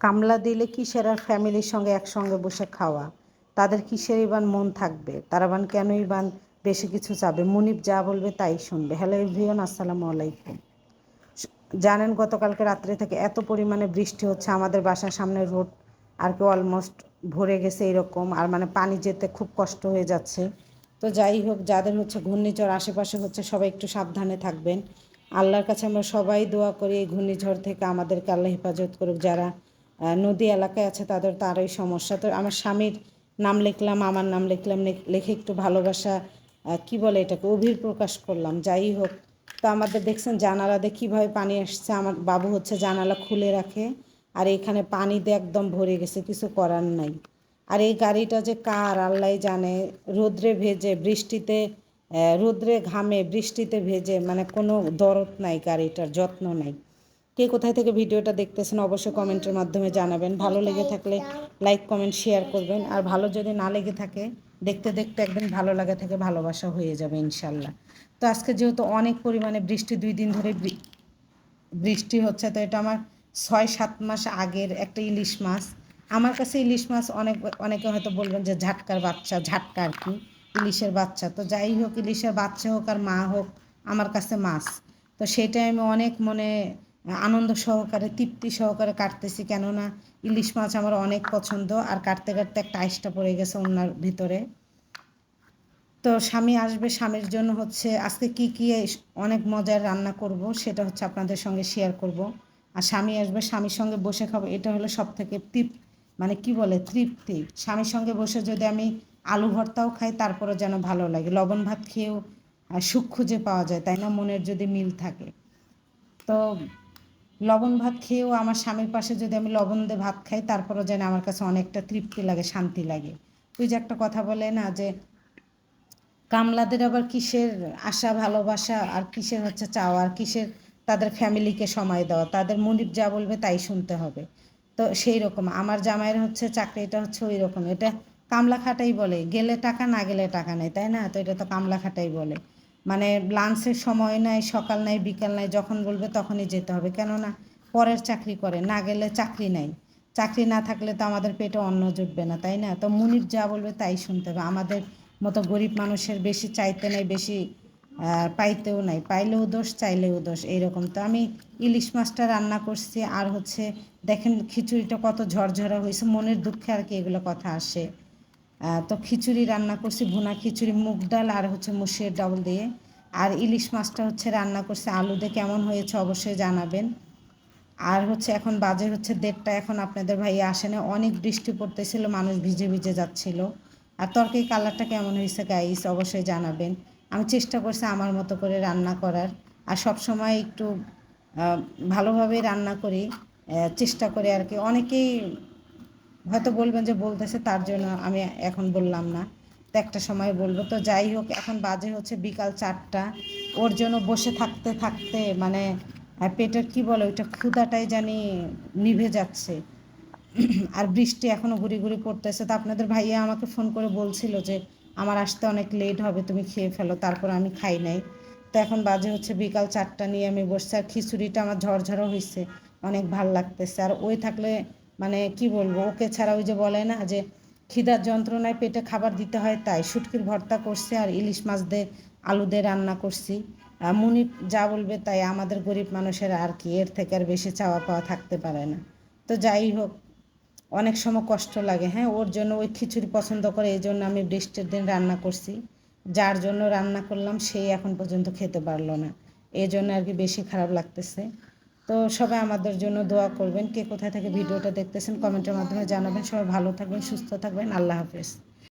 কামলা দিলে কিসের আর ফ্যামিলির সঙ্গে একসঙ্গে বসে খাওয়া? তাদের কিসের ইবান মন থাকবে? তারা বান কেনই বান বেশি কিছু চাবে? মুনিপ যা বলবে তাই শুনবে। হ্যালো এভরিওন আসসালামু আলাইকুম। জানেন, গতকালকে রাত্রে থেকে এত পরিমাণে বৃষ্টি হচ্ছে, আমাদের বাসার সামনে রোড আর কি অলমোস্ট ভরে গেছে এরকম, আর মানে পানি যেতে খুব কষ্ট হয়ে যাচ্ছে। তো যাই হোক, যাদের হচ্ছে ঘূর্ণিঝড়, আশেপাশে হচ্ছে সবাই একটু সাবধানে থাকবেন। আল্লাহর কাছে আমরা সবাই দোয়া করি এই ঘূর্ণিঝড় থেকে আমাদেরকে আল্লাহ হেফাজত করুক। যারা নদী এলাকায় আছে, তাদের তারই সমস্যা। তো আমার স্বামীর নাম লিখলাম, আমার নাম লিখলাম লিখে একটু ভালোবাসা কি বলে এটাকে, অভির প্রকাশ করলাম, যাই হোক। তো আমাদের দেখছেন জানালাতে কীভাবে পানি আসছে, আমার বাবু হচ্ছে জানালা খুলে রাখে, আর এখানে পানি দিয়ে একদম ভরে গেছে, কিছু করার নাই। আর এই গাড়িটা যে কার আল্লাহ জানে, রোদ্রে ভেজে, বৃষ্টিতে রোদ্রে ঘামে, বৃষ্টিতে ভেজে মানে কোনো দরদ নাই গাড়িটার, যত্ন নাই। কে কোথায় থেকে ভিডিওটা দেখতেছেন অবশ্যই কমেন্টের মাধ্যমে জানাবেন। ভালো লেগে থাকলে লাইক, কমেন্ট, শেয়ার করবেন। আর ভালো যদি না লেগে থাকে, দেখতে দেখতে একদিন ভালো লাগা থেকে, ভালোবাসা হয়ে যাবে ইনশাল্লাহ। তো আজকে যেহেতু অনেক পরিমাণে বৃষ্টি, দুই দিন ধরে বৃষ্টি হচ্ছে, তো এটা আমার ছয়, সাত মাস আগের একটা ইলিশ মাছ। আমার কাছে ইলিশ মাছ অনেক, অনেকে হয়তো বলবেন যে ঝাটকার বাচ্চা, ঝাটকা আর কি, ইলিশের বাচ্চা। তো যাই হোক, ইলিশের বাচ্চা হোক আর মা হোক, আমার কাছে মাছ। তো সেটাই আমি অনেক মনে আনন্দ সহকারে, তৃপ্তি সহকারে কাটতেছি। কেননা ইলিশ মাছ আমার অনেক পছন্দ, আর কাটতে কাটতে একটা আইসটা পড়ে গেছে ওনার ভিতরে। তো স্বামী আসবে, স্বামীর জন্য হচ্ছে আজকে কি কি অনেক মজার রান্না করব, সেটা হচ্ছে আপনাদের সঙ্গে শেয়ার করব। আর স্বামী আসবে, স্বামীর সঙ্গে বসে খাব, এটা হলো সব থেকে তৃপ মানে কি বলে, তৃপ্তি। স্বামীর সঙ্গে বসে যদি আমি আলু ভর্তাও খাই তারপরে যেন ভালো লাগে। লবণ ভাত খেয়েও সুখ খুঁজে পাওয়া যায়, তাই না? মনের যদি মিল থাকে। তো লবণ ভাত খেয়েও আমার স্বামীর পাশে যদি আমি লবণ দিয়ে ভাত খাই, তারপরও যেন আমার কাছে অনেকটা তৃপ্তি লাগে, শান্তি লাগে। তুই যে একটা কথা বলে না যে, কামলাদের আবার কিসের আশা, ভালোবাসা আর কিসের হচ্ছে চাওয়া আর কিসের তাদের ফ্যামিলিকে সময় দেওয়া? তাদের মনিব যা বলবে তাই শুনতে হবে। তো সেই রকম। আমার জামাইয়ের হচ্ছে চাকরিটা হচ্ছে ওই রকম। এটা কামলা খাটাই বলে। গেলে টাকা, না গেলে টাকা নেই, তাই না? তো এটা তো কামলা খাটাই বলে। মানে লাঞ্চের সময় নাই, সকাল নাই, বিকাল নাই, যখন বলবে তখনই যেতে হবে। কেননা পরের চাকরি করে, না গেলে চাকরি নাই। চাকরি না থাকলে তো আমাদের পেটে অন্ন জুটবে না, তাই না? তো মুনির যা বলবে তাই শুনতে হবে। আমাদের মতো গরিব মানুষের বেশি চাইতে নেই, বেশি পাইতেও নাই। পাইলেও দোষ, চাইলেও দোষ, এইরকম। তো আমি ইলিশ মাছটা রান্না করছি, আর হচ্ছে দেখেন খিচুড়িটা কত ঝরঝরা হয়েছে, মনের দুঃখে আর কি এগুলো কথা আসে। তো খিচুড়ি রান্না করছি, ভুনা খিচুড়ি, মুগ ডাল আর হচ্ছে মুসির ডাউল দিয়ে। আর ইলিশ মাছটা হচ্ছে রান্না করছে, আলু দিয়ে কেমন হয়েছে অবশ্যই জানাবেন। আর হচ্ছে এখন বাজে হচ্ছে দেড়টা, এখন আপনাদের ভাই আসে না অনেক বৃষ্টি পড়তেছিল, মানুষ ভিজে ভিজে যাচ্ছিল। আর তরকারি কালারটা কেমন হয়েছে গাইস অবশ্যই জানাবেন। আমি চেষ্টা করছি আমার মতো করে রান্না করার। আর সব সময় একটু ভালোভাবে রান্না করি চেষ্টা করে আর কি। অনেকেই হয়তো বলবেন যে বলতেছে, তার জন্য আমি এখন বললাম না। তো একটা সময় বলব। তো যাই হোক, এখন বাজে হচ্ছে বিকাল চারটা। ওর জন্য বসে থাকতে থাকতে মানে পেটের কি বলে, ওইটা ক্ষুদাটাই জানি নিভে যাচ্ছে। আর বৃষ্টি এখনও ঘুরি ঘুরি পড়তেছে। তো আপনাদের ভাইয়া আমাকে ফোন করে বলছিল যে, আমার আসতে অনেক লেট হবে, তুমি খেয়ে ফেলো, তারপর আমি খাই নাই। তো এখন বাজে হচ্ছে বিকাল চারটা নিয়ে আমি বসছি। আর খিচুড়িটা আমার ঝরঝরো হয়েছে অনেক ভালো লাগতেছে। আর ওই থাকলে মানে কি বলব, ওকে ছাড়া ওই যে বলে না যে খিদার যন্ত্রণায় পেটে খাবার দিতে হয়, তাই শুটকির ভর্তা করছি আর ইলিশ মাছ দিয়ে আলু দিয়ে রান্না করছি। মুনি যা বলবে তাই আমাদের গরিব মানুষের আর কি, এর থেকে আর বেশি চাওয়া পাওয়া থাকতে পারে না। তো যাই হোক, অনেক সময় কষ্ট লাগে হ্যাঁ ওর জন্য ওই খিচুড়ি পছন্দ করে, এই জন্য আমি বৃষ্টির দিন রান্না করছি। যার জন্য রান্না করলাম, সেই এখন পর্যন্ত খেতে পারল না। এই জন্য আর কি বেশি খারাপ লাগতেছে। তো সবাই আমাদের জন্য দোয়া করবেন। কে কোথায় থেকে ভিডিওটা দেখতেছেন কমেন্টের মাধ্যমে জানাবেন। সবাই ভালো থাকবেন, সুস্থ থাকবেন। আল্লাহ হাফেজ।